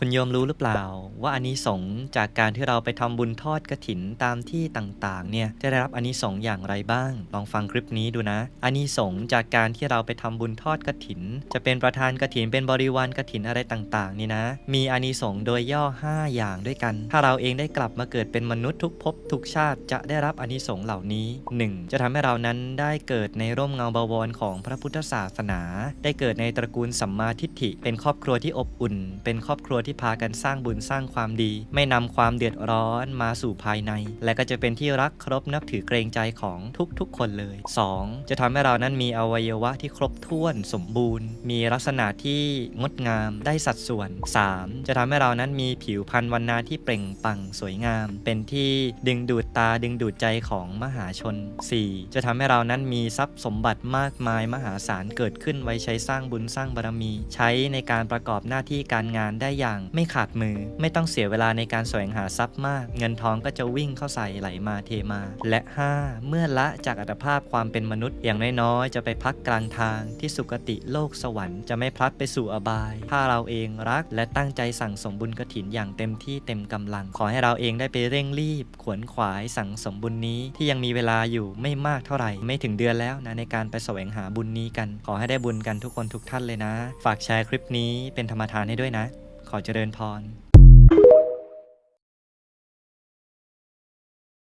คุณโยมรู้หรือเปล่า ว่าอานิสงส์จากการที่เราไปทำบุญทอดกระถินตามที่ต่างๆ เนี่ยจะได้รับอานิสงส์อย่างไรบ้าง ลองฟังคลิปนี้ดูนะอานิสงส์จากการที่เราไปทำบุญทอดกระถิน จะเป็นประธานกระถินเป็นบริวารกระถินอะไรต่างๆ นี่นะ มีอานิสงส์โดยย่อ 5 อย่างด้วยกัน ถ้าเราเองได้กลับมาเกิดเป็นมนุษย์ทุกภพทุกชาติจะได้รับอานิสงส์เหล่านี้ 1. จะทำให้เรานั้นได้เกิดในร่มเงาบวรของพระพุทธศาสนา ได้เกิดในตระกูลสัมมาทิฏฐิ เป็นครอบครัวที่อบอุ่น เป็นครอบครัวที่พากันสร้างบุญสร้างความดี ไม่นำความเดือดร้อนมาสู่ภายใน และก็จะเป็นที่รักเคารพนับถือเกรงใจของทุกๆ คนเลย 2. จะทำให้เรานั้นมีอวัยวะที่ครบถ้วนสมบูรณ์ มีลักษณะที่งดงามได้สัดส่วน 3. จะทำให้เรานั้นมีผิวพรรณวันนาที่เปล่งปลั่งสวยงาม เป็นที่ดึงดูดตาดึงดูดใจของมหาชน 4. จะทำให้เรานั้นมีทรัพย์สมบัติมากมายมหาศาลเกิดขึ้นไว้ใช้สร้างบุญสร้างบารมี ใช้ในการประกอบหน้าที่การงานได้อย่างไม่ขาดมือ ไม่ต้องเสียเวลาในการแสวงหาทรัพย์มาก เงินทองก็จะวิ่งเข้าใส่ไหลมาเทมา และ 5. เมื่อละจากอัตภาพความเป็นมนุษย์อย่างน้อยๆจะไปพักกลางทางที่สุคติโลกสวรรค์จะไม่พลัดไปสู่อบาย ถ้าเราเองรักและตั้งใจสั่งสมบุญกระถินอย่างเต็มที่เต็มกำลัง ขอให้เราเองได้ไปเร่งรีบ ขวนขวายสั่งสมบุญนี้ที่ยังมีเวลาอยู่ไม่มากเท่าไหร่ ไม่ถึงเดือนแล้วนะในการไปแสวงหาบุญนี้กัน ขอให้ได้บุญกันทุกคนทุกท่านเลยนะ ฝากแชร์คลิปนี้เป็นธรรมทานให้ด้วยนะ ขอเจริญพร